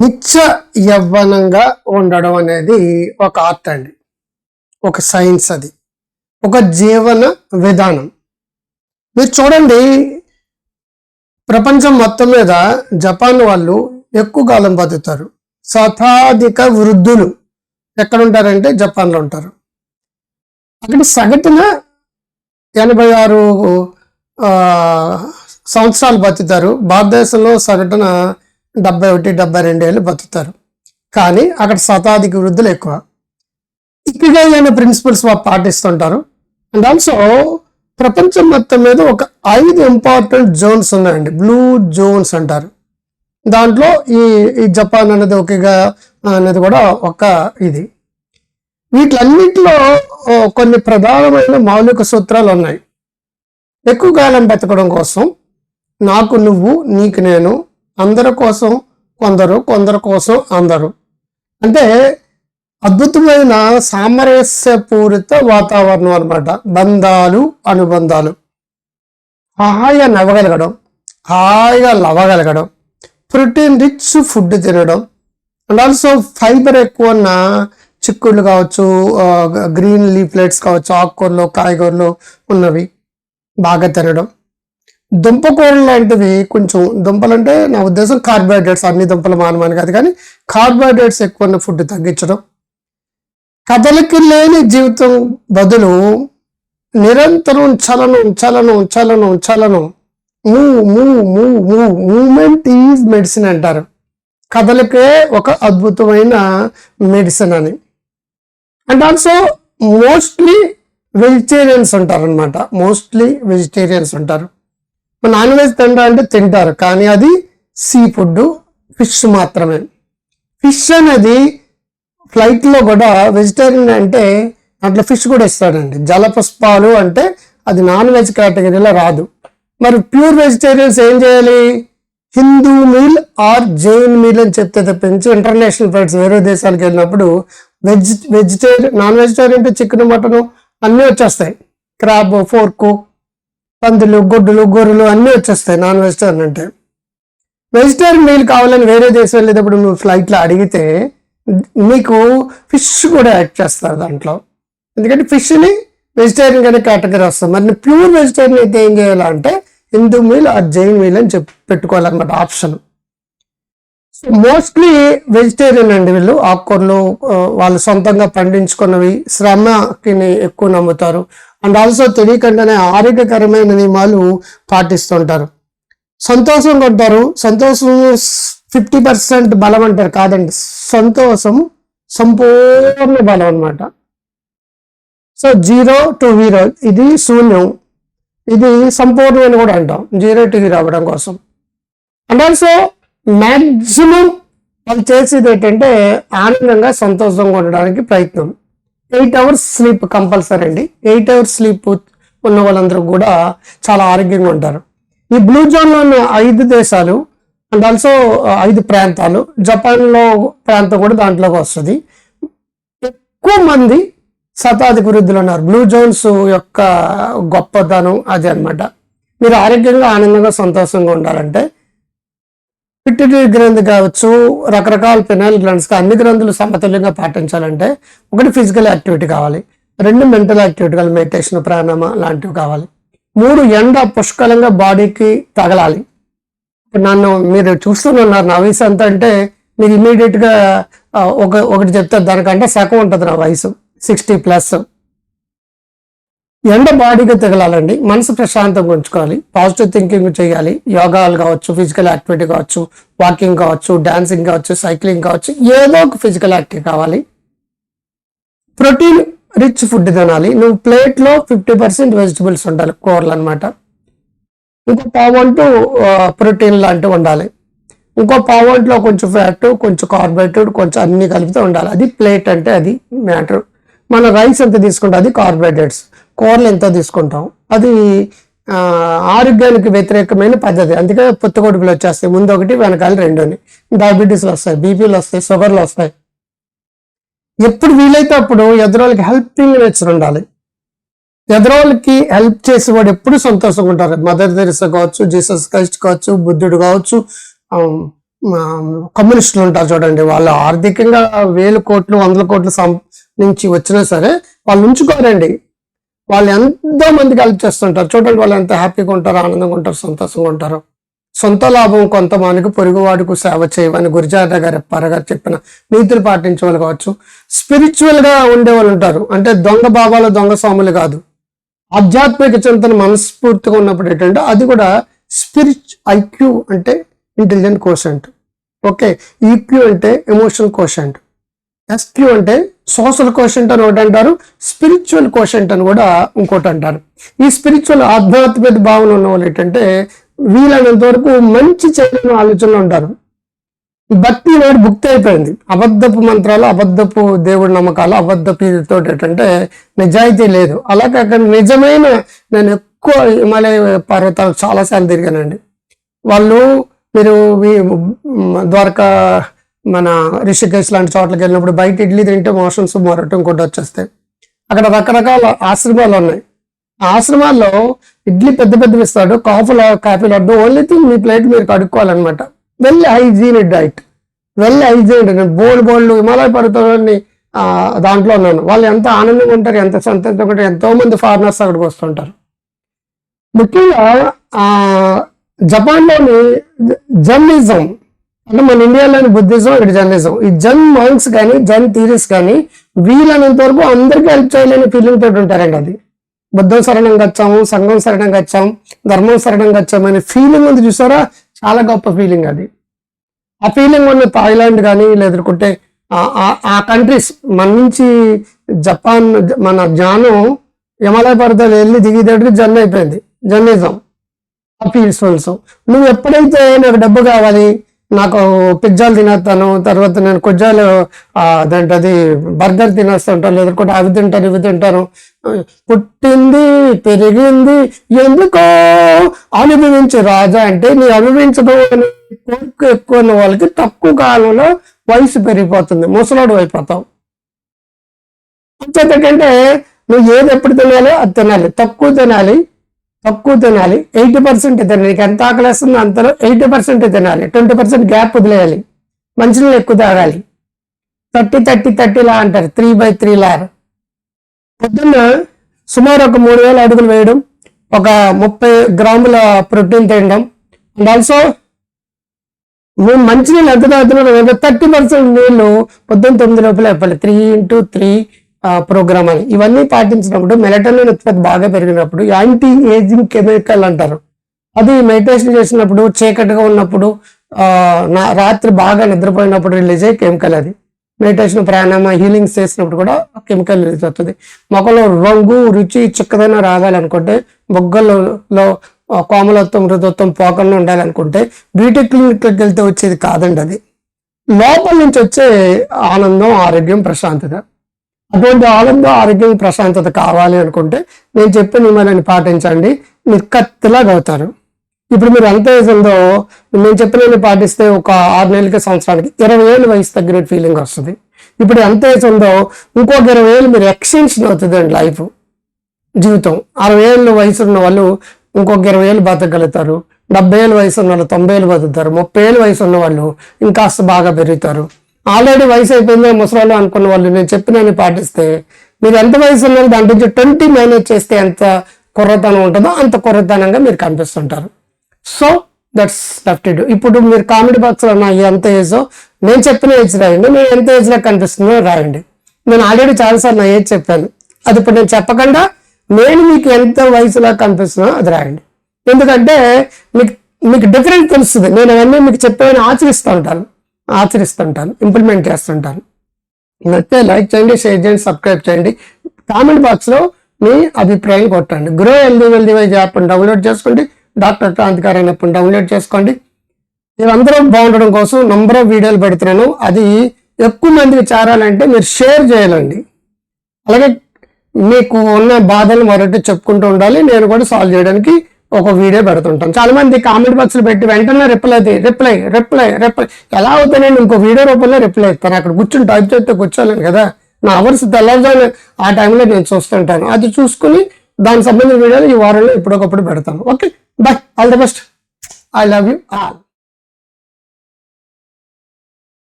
నిత్య యవ్వనంగా ఉండడం అనేది ఒక ఆర్ట్ అండి. ఒక సైన్స్ అది. ఒక జీవన విధానం. మీరు చూడండి ప్రపంచం మొత్తం మీద జపాన్ వాళ్ళు ఎక్కువ కాలం బతుకుతారు. శతాధిక వృద్ధులు ఎక్కడ ఉంటారంటే జపాన్లో ఉంటారు. అక్కడ సగటున ఎనభై ఆరు సంవత్సరాలు బతుకుతారు. భారతదేశంలో సగటున డెబ్బై ఒకటి డెబ్బై రెండు ఏళ్ళు బతుకుతారు. కానీ అక్కడ శతాధిక వృద్ధులు ఎక్కువ. ఇక్కడ అయిన ప్రిన్సిపల్స్ పాటిస్తుంటారు. అండ్ ఆల్సో ప్రపంచం మొత్తం మీద ఒక ఐదు ఇంపార్టెంట్ జోన్స్ ఉన్నాయండి. బ్లూ జోన్స్ అంటారు. దాంట్లో ఈ ఈ జపాన్ అనేది ఒకగా అనేది కూడా ఒక ఇది. వీటిలన్నింటిలో కొన్ని ప్రధానమైన మౌలిక సూత్రాలు ఉన్నాయి. ఎక్కువ కాలం బతకడం కోసం నాకు నువ్వు నీకు నేను అందరి కోసం కొందరు కొందరి కోసం అందరు. అంటే అద్భుతమైన సామరస్యపూరిత వాతావరణం అన్నమాట. బంధాలు అనుబంధాలు. హాయిగా నవ్వగలగడం హాయిగా లవ్వగలగడం ప్రోటీన్ రిచ్ ఫుడ్ తినడం అండ్ ఆల్సో ఫైబర్ ఎక్కువ ఉన్న చిక్కుళ్ళు కావచ్చు గ్రీన్ లీఫ్లెట్స్ కావచ్చు ఆకుకూరలు కాయగూరలు ఉన్నవి బాగా తినడం. దుంపకూరలు లాంటివి కొంచెం దుంపలు అంటే నా ఉద్దేశం కార్బోహైడ్రేట్స్ అన్ని దుంపలు మానమని కాదు కానీ కార్బోహైడ్రేట్స్ ఎక్కువ ఉన్న ఫుడ్ తగ్గించడం. కదలికి లేని జీవితం బదులు నిరంతరం చలనం చలనం చలనం చలనం. Move move move move movement is medicine అంటారు. కథలకే ఒక అద్భుతమైన మెడిసిన్ అని అండ్ ఆల్సో మోస్ట్లీ వెజిటేరియన్స్ ఉంటారు అనమాట మోస్ట్లీ వెజిటేరియన్స్ ఉంటారు. నాన్ వెజ్ తింటా అంటే తింటారు కానీ అది సీ ఫుడ్ ఫిష్ మాత్రమే. ఫిష్ అనేది ఫ్లైట్లో కూడా వెజిటేరియన్ అంటే దాంట్లో ఫిష్ కూడా ఇస్తాడండి. జలపుష్పాలు అంటే అది నాన్ వెజ్ కేటగిరీలో రాదు. మరి ప్యూర్ వెజిటేరియన్స్ ఏం చేయాలి? Hindu meal or Jain meal అని చెప్తే తప్పించి ఇంటర్నేషనల్ ఫ్లైట్స్ వేరే దేశాలకు వెళ్ళినప్పుడు వెజ్ వెజిటేరియన్ నాన్ వెజిటేరియన్ అంటే చికెన్ మటన్ అన్నీ వచ్చేస్తాయి. క్రాబ్ ఫోర్కు పందులు గుడ్డులు గొర్రెలు అన్నీ వచ్చేస్తాయి. నాన్ వెజిటేరియన్ అంటే. వెజిటేరియన్ మీల్ కావాలని వేరే దేశం వెళ్ళేటప్పుడు నువ్వు ఫ్లైట్లో అడిగితే మీకు ఫిష్ కూడా యాడ్ చేస్తారు దాంట్లో. ఎందుకంటే ఫిష్ని వెజిటేరియన్ కానీ కేటగిరీ వస్తుంది. మరి ప్యూర్ వెజిటేరియన్ అయితే ఏం చేయాలంటే హిందూ మీల్ ఆ జైన్ మీల్ అని చెప్పి పెట్టుకోవాలన్నమాట ఆప్షన్ సో మోస్ట్లీ వెజిటేరియన్ అండి వీళ్ళు. ఆకుకూరలు వాళ్ళు సొంతంగా పండించుకున్నవి శ్రమకి ఎక్కువ నమ్ముతారు. అండ్ ఆల్సో తెలియకుండానే ఆరోగ్యకరమైన నియమాలు పాటిస్తుంటారు. సంతోషంగా ఉంటారు సంతోషం ఫిఫ్టీ పర్సెంట్ బలం అంటారు. కాదండి. సంతోషం సంపూర్ణ బలం అన్నమాట. సో జీరో టు హీరో ఇది శూన్యం. ఇది సంపూర్ణం అని కూడా అంటాం. జీరో టు హీరో అవ్వడం కోసం. అండ్ ఆల్సో మ్యాక్సిమం వాళ్ళు చేసేది ఏంటంటే ఆనందంగా సంతోషంగా ఉండడానికి ప్రయత్నం. ఎయిట్ అవర్స్ స్లీప్ కంపల్సరీ అండి. ఎయిట్ అవర్స్ స్లీప్ ఉన్న వాళ్ళందరూ కూడా చాలా ఆరోగ్యంగా ఉంటారు. ఈ బ్లూ జోన్లో ఉన్న ఐదు దేశాలు అండ్ ఆల్సో ఐదు ప్రాంతాలు. జపాన్లో ప్రాంతం కూడా దాంట్లోకి వస్తుంది. ఎక్కువ మంది శతాధిక వృద్ధులు ఉన్నారు. బ్లూ జోన్స్ యొక్క గొప్పతనం అది అన్నమాట. మీరు ఆరోగ్యంగా ఆనందంగా సంతోషంగా ఉండాలంటే పిట్యూటరీ గ్రంథి కావచ్చు రకరకాల పెనాల్ గ్రంథ్స్ అన్ని గ్రంథులు సమతుల్యంగా పాటించాలంటే ఒకటి ఫిజికల్ యాక్టివిటీ కావాలి రెండు మెంటల్ యాక్టివిటీ కావాలి మెడిటేషన్ ప్రాణాయామ లాంటివి కావాలి. మూడు ఎండ పుష్కలంగా బాడీకి తగలాలి. ఇప్పుడు నన్ను మీరు చూస్తున్నారు నా వయసు ఎంత అంటే మీరు ఇమీడియట్గా ఒక ఒకటి చెప్తారు దానికంటే సగం ఉంటుంది నా వయసు సిక్స్టీ ప్లస్. ఎండ బాడీగా తగలాలండి? మనసు ప్రశాంతంగా ఉంచుకోవాలి. పాజిటివ్ థింకింగ్ చేయాలి. యోగాలు కావచ్చు ఫిజికల్ యాక్టివిటీ కావచ్చు వాకింగ్ కావచ్చు డాన్సింగ్ కావచ్చు సైక్లింగ్ కావచ్చు ఏదో ఒక ఫిజికల్ యాక్టివిటీ కావాలి. ప్రోటీన్ రిచ్ ఫుడ్ తినాలి. నువ్వు ప్లేట్లో ఫిఫ్టీ పర్సెంట్ వెజిటబుల్స్ ఉండాలి కూరలు అనమాట ఇంకో పావంటు ప్రోటీన్ లాంటివి ఉండాలి ఇంకో పావంట్లో కొంచెం ఫ్యాట్ కొంచెం కార్బోహైడ్రేట్ కొంచెం అన్ని కలిపితే ఉండాలి అది ప్లేట్ అంటే అది మ్యాటర్ మన రైస్ ఎంత తీసుకుంటే అది కార్బోహైడ్రేట్స్ కూరలు ఎంతో తీసుకుంటాం? అది ఆరోగ్యానికి వ్యతిరేకమైన పద్ధతి. అందుకే పుత్తకొడుకులు వచ్చేస్తాయి. ముందు ఒకటి వెనకాల రెండుని. డయాబెటీస్లు వస్తాయి బీపీలు వస్తాయి షుగర్లు వస్తాయి. ఎప్పుడు వీలైతే అప్పుడు ఎదురోళ్ళకి హెల్పింగ్ నేచర్ ఉండాలి. ఎదురోళ్ళకి హెల్ప్ చేసేవాడు ఎప్పుడు సంతోషంగా ఉంటారు. మదర్ తెరిసా కావచ్చు జీసస్ క్రైస్ట్ కావచ్చు బుద్ధుడు కావచ్చు కమ్యూనిస్టులు ఉంటారు చూడండి. వాళ్ళు ఆర్థికంగా వేలు కోట్లు వందల కోట్లు సం నుంచి వచ్చినా సరే వాళ్ళు ఉంచుకోరండి. వాళ్ళు ఎంతో మందికి హెల్ప్ చేస్తుంటారు. చూడండి వాళ్ళు ఎంత హ్యాపీగా ఉంటారు ఆనందంగా ఉంటారు సంతోషంగా ఉంటారు. సొంత లాభం కొంతమందికి పొరుగువాడికి సేవ చేయమని గురిజాత గారు పరగా చెప్పిన నీతులు పాటించే వాళ్ళు కావచ్చు. స్పిరిచువల్గా ఉండేవాళ్ళు ఉండే వాళ్ళు ఉంటారు. అంటే దొంగ బాబాలు దొంగ స్వాములు కాదు. ఆధ్యాత్మిక చింతన మనస్ఫూర్తిగా ఉన్నప్పుడు ఏంటంటే అది కూడా స్పిరిచ్ ఐక్యూ అంటే ఇంటెలిజెంట్ కోషంట్ ఓకే? ఈక్యూ అంటే ఎమోషనల్ కోషంట్ ఎస్క్యూ అంటే సోషల్ కోషంట్ అని ఒకటి అంటారు స్పిరిచువల్ కోషంట్ అని కూడా ఇంకోటి అంటారు ఈ స్పిరిచువల్ ఆధ్యాత్మిక భావన ఉన్న వాళ్ళు ఏంటంటే వీలైనంత వరకు మంచి చేయాలని ఆలోచనలో ఉంటారు. భక్తి నేడు భుక్తి అయిపోయింది. అబద్ధపు మంత్రాలు అబద్ధపు దేవుడి నమ్మకాలు అబద్ధపు ఇదితో ఏంటంటే నిజాయితీ లేదు. అలా అక్కడ నిజమైన నేను ఎక్కువ హిమాలయ పర్వతాలు చాలాసార్లు తిరిగానండి. వాళ్ళు మీరు ద్వారకా మన రిషికేశ్ లాంటి చోట్లకి వెళ్ళినప్పుడు బయట ఇడ్లీ తింటే మోషన్స్ మొరటం కూడా వచ్చేస్తాయి. అక్కడ రకరకాల ఆశ్రమాలు ఉన్నాయి. ఆశ్రమాల్లో ఇడ్లీ పెద్ద పెద్దవి ఇస్తాడు. కాఫీలు కాఫీ లడ్డు ఓన్లీ థింగ్ మీ ప్లేట్ మీరు కడుక్కోవాలన్నమాట. వెళ్ళి హైజీన్ డైట్ వెల్ హైజీన్ బోల్డ్ బోల్డ్ హిమాలయ పర్వతాన్ని దాంట్లో ఉన్నాను. వాళ్ళు ఎంత ఆనందంగా ఉంటారు ఎంత సంతోషంగా ఉంటారు ఎంతో మంది ఫారినర్స్ అక్కడికి వస్తుంటారు. ముఖ్యంగా జపాన్లోని జర్నలిజం అంటే మన ఇండియాలోని బుద్ధిజం ఇక్కడ జర్నలిజం. ఈ జన్ మాంగ్స్ కానీ జన్ థీరీస్ కానీ వీలైనంత వరకు అందరికీ హెల్ప్ చేయలేని ఫీలింగ్ తోటి ఉంటారండి అది. బుద్ధం శరణం గచ్చాము సంఘం శరణం గచ్చాం ధర్మం శరణం గచ్చాము అనే ఫీలింగ్ ఉంది చూసారా? చాలా గొప్ప ఫీలింగ్ అది. ఆ ఫీలింగ్ ఉన్న థాయిలాండ్ కానీ లేదనుకుంటే ఆ- ఆ- ఆ కంట్రీస్ మన నుంచి జపాన్ మన జ్ఞానం హిమాలయ పర్వతాలు వెళ్ళి దిగేటట్టు జన్ అయిపోయింది జర్నలిజం. ఆ ఫీల్స్. నువ్వు ఎప్పుడైతే నాకు డబ్బు కావాలి నాకు పిజ్జాలు తినేస్తాను తర్వాత నేను కొజ్జాలు అదేంటి అది బర్గర్ తినేస్తుంటాను లేదంటే అవి తింటాను ఇవి తింటాను. పుట్టింది పెరిగింది ఎందుకో అనుభవించు రాజా అంటే నీ అనుభవించడం కోరిక ఎక్కువ ఉన్న వాళ్ళకి తక్కువ కాలంలో వయసు పెరిగిపోతుంది ముసలాడు అయిపోతావు. అంతేకంటే నువ్వు ఏది ఎప్పుడు తినాలో అది తినాలి తక్కువ తినాలి. తక్కువ తినాలి. ఎయిటీ పర్సెంట్ తినాలి. నీకు ఎంత ఆకలిస్తుందో అంతలో ఎయిటీ పర్సెంట్ తినాలి. ట్వంటీ పర్సెంట్ గ్యాప్ వదిలేయాలి. మంచినీళ్ళు ఎక్కువ తాగాలి థర్టీ థర్టీ థర్టీలా అంటారు. త్రీ బై త్రీ లార్. పొద్దున్న సుమారు ఒక మూడు వేల అడుగులు వేయడం ఒక ముప్పై గ్రాముల ప్రోటీన్ తినడం అండ్ ఆల్సో మేము మంచినీళ్ళు ఎంత తాగుతున్నాం థర్టీ పర్సెంట్ నీళ్ళు పొద్దున్న తొమ్మిది లోపల ఇవ్వాలి త్రీ ఇంటూ త్రీ ప్రోగ్రామ్ అని. ఇవన్నీ పాటించినప్పుడు మెలటోనిన్ ఉత్పత్తి బాగా పెరిగినప్పుడు యాంటీ ఏజింగ్ కెమికల్ అంటారు. అది మెడిటేషన్ చేసినప్పుడు చీకటిగా ఉన్నప్పుడు నా రాత్రి బాగా నిద్రపోయినప్పుడు రిలీజ్ అయ్యే కెమికల్ అది. మెడిటేషన్ ప్రాణాయామ హీలింగ్స్ చేసినప్పుడు కూడా కెమికల్ రిలీజ్ అవుతుంది. మొక్కలో రంగు రుచి చిక్కదనం రావాలనుకుంటే బొగ్గల్లో కోమలత్వం మృదత్వం పోకల్లో ఉండాలనుకుంటే బ్యూటీ క్లినిక్లకు వెళ్తే వచ్చేది కాదండి అది. లోపల నుంచి వచ్చే ఆనందం ఆరోగ్యం ప్రశాంతత. అటువంటి ఆనందం ఆరోగ్యం ప్రశాంతత కావాలి అనుకుంటే నేను చెప్పిన నియమాలను పాటించండి. మీరు కత్తిలాగా అవుతారు ఇప్పుడు మీరు ఎంత ఏజ్ ఉందో నేను చెప్పిన పాటిస్తే ఒక ఆరు నెలలకి సంవత్సరానికి ఇరవై ఏళ్ళు వయసు తగ్గిన ఫీలింగ్ వస్తుంది. ఇప్పుడు ఎంత ఏజ్ ఉందో ఇంకొక ఇరవై ఏళ్ళు మీరు ఎక్స్టెన్షన్ అవుతుంది అండి లైఫ్ జీవితం. అరవై ఏళ్ళు వయసు ఉన్న వాళ్ళు ఇంకొక ఇరవై ఏళ్ళు బతకగలుగుతారు. డెబ్బై ఏళ్ళు వయసు ఉన్న వాళ్ళు తొంభై ఏళ్ళు బతుకుతారు. ముప్పై ఏళ్ళు వయసు ఉన్న వాళ్ళు ఇంకాస్త బాగా పెరుగుతారు. ఆల్రెడీ వయసు అయిపోయింది ముసరాలు అనుకున్న వాళ్ళు నేను చెప్పినని పాటిస్తే మీరు ఎంత వయసు ఉన్నారు దాని నుంచి ట్వంటీ మేనేజ్ చేస్తే ఎంత కుర్రతనం ఉంటుందో అంత కుర్రతనంగా మీరు కనిపిస్తుంటారు. సో దట్స్ లెఫ్ట్ ఇట్ ఇప్పుడు మీరు కామెడీ బాక్స్లో నా ఎంత ఏజో నేను చెప్పిన ఏజ్ రాయండి నేను ఎంత ఏజ్లో కనిపిస్తుందో రాయండి. నేను ఆల్రెడీ చాలాసార్లు నా ఏజ్ చెప్పాను. అది ఇప్పుడు నేను చెప్పకుండా నేను మీకు ఎంత వయసులో కనిపిస్తున్నా అది రాయండి. ఎందుకంటే మీకు మీకు డిఫరెంట్ తెలుస్తుంది. నేను అవన్నీ మీకు చెప్పేవని ఆచరిస్తూ ఉంటాను. ఆచరిస్తుంటాను ఇంప్లిమెంట్ చేస్తుంటాను. నచ్చితే లైక్ చేయండి షేర్ చేయండి సబ్స్క్రైబ్ చేయండి. కామెంట్ బాక్స్లో మీ అభిప్రాయం కొట్టండి. Grow healthy wealthy wise app download చేసుకోండి. డాక్టర్ క్రాంతికారి యాప్ డౌన్లోడ్ చేసుకోండి. మీరందరూ బాగుండడం కోసం నెంబర్ ఆఫ్ వీడియోలు పెడుతున్నాను. అది ఎక్కువ మందికి చేరాలంటే మీరు షేర్ చేయాలండి. అలాగే మీకు ఉన్న బాధలు మరొకటి చెప్పుకుంటూ ఉండాలి. నేను కూడా సాల్వ్ చేయడానికి ఒక వీడియో పెడుతుంటాం. చాలా మంది కామెంట్ బాక్స్ పెట్టి వెంటనే రిప్లై రిప్లై రిప్లై రిప్లై. ఎలా అవుతానండి ఇంకో వీడియో రూపంలో రిప్లై ఇస్తాను. అక్కడ కూర్చుని టైప్ చేస్తే కూర్చోలేను కదా. నా అవర్స్ తెల్లవారుజాము ఆ టైంలో నేను చూస్తుంటాను. అది చూసుకుని దానికి సంబంధించిన వీడియోలు ఈ వారంలో ఇప్పుడొకప్పుడు పెడతాను. Okay? Bye all the best. I love you all.